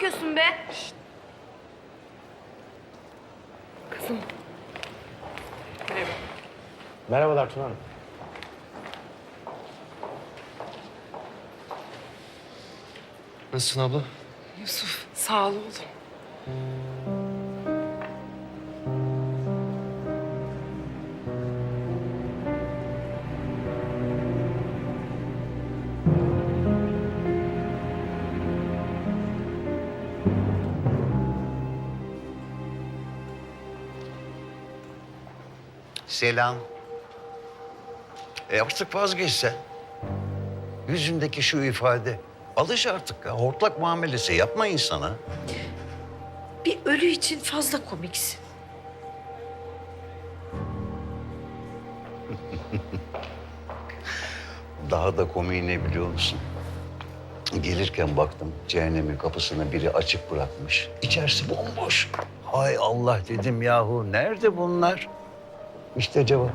bakıyorsun be? Kızım. Merhaba. Merhabalar Tuna Hanım. Nasılsın abla? Yusuf sağ ol oğlum. Selam. E artık vazgeç sen. Yüzündeki şu ifade. Alış artık ya. Hortlak muamelesi yapma insana. Bir ölü için fazla komiksin. Daha da komiği ne biliyor musun? Gelirken baktım cehennemin kapısını biri açık bırakmış. İçerisi bomboş. Hay Allah dedim yahu nerede bunlar? İşte cevap.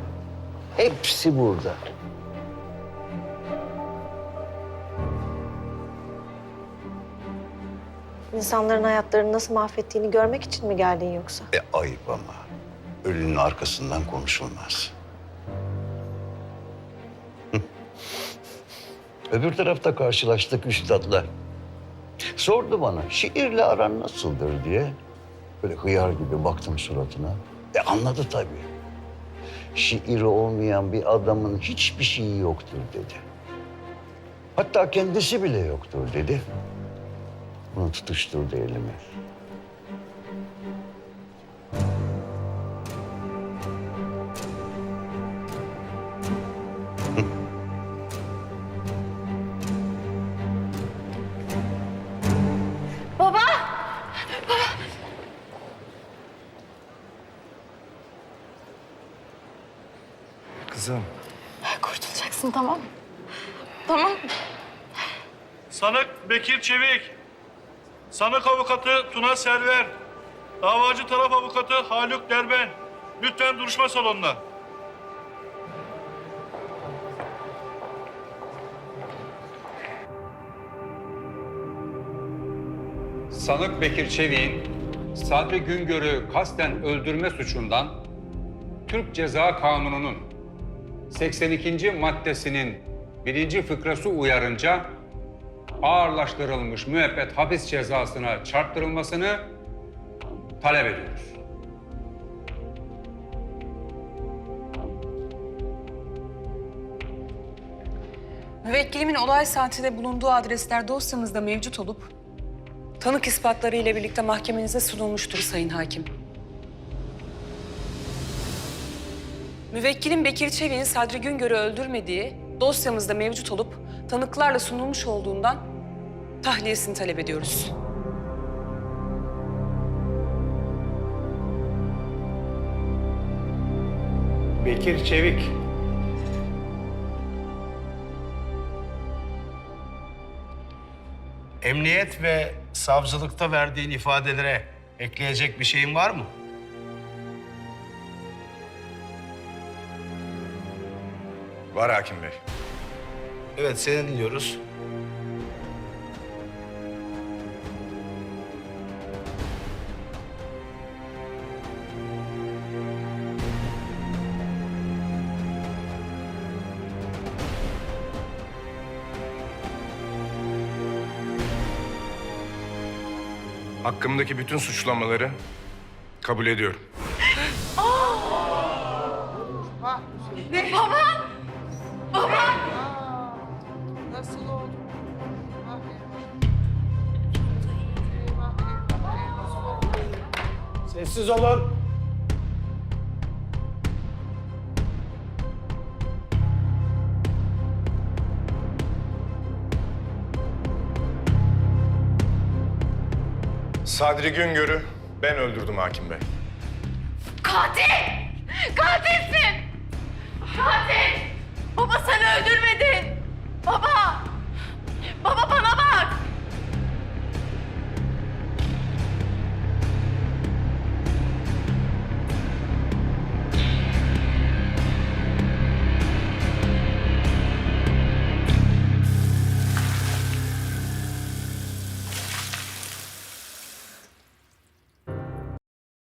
Hepsi burada. İnsanların hayatlarını nasıl mahvettiğini görmek için mi geldin yoksa? E ayıp ama. Ölünün arkasından konuşulmaz. Öbür tarafta karşılaştık üstadla. Sordu bana şiirle aran nasıldır diye. Böyle hıyar gibi baktım suratına. E anladı tabii. Şiiri olmayan bir adamın hiçbir şeyi yoktur dedi. Hatta kendisi bile yoktur dedi. Bunu tutuşturdu elime. Kızım. Kurtulacaksın tamam mı? Tamam. Sanık Bekir Çevik. Sanık avukatı Tuna Server. Davacı taraf avukatı Haluk Derben. Lütfen duruşma salonuna. Sanık Bekir Çevik'in Sadri Güngör'ü kasten öldürme suçundan Türk Ceza Kanunu'nun 82. maddesinin birinci fıkrası uyarınca ağırlaştırılmış müebbet hapis cezasına çarptırılmasını talep ediyoruz. Müvekkilimin olay saatinde bulunduğu adresler dosyamızda mevcut olup tanık ispatları ile birlikte mahkemenize sunulmuştur Sayın Hakim. Müvekkilim Bekir Çevik'in Sadri Güngör'ü öldürmediği dosyamızda mevcut olup tanıklarla sunulmuş olduğundan tahliyesini talep ediyoruz. Bekir Çevik. Emniyet ve savcılıkta verdiğin ifadelere ekleyecek bir şeyin var mı? Var hakim bey. Evet, seni dinliyoruz. Hakkımdaki bütün suçlamaları kabul ediyorum. Sessiz olun. Sadri Güngör'ü ben öldürdüm hakim bey. Katil! Katilsin! Katil! Baba sen öldürmedin! Baba! Baba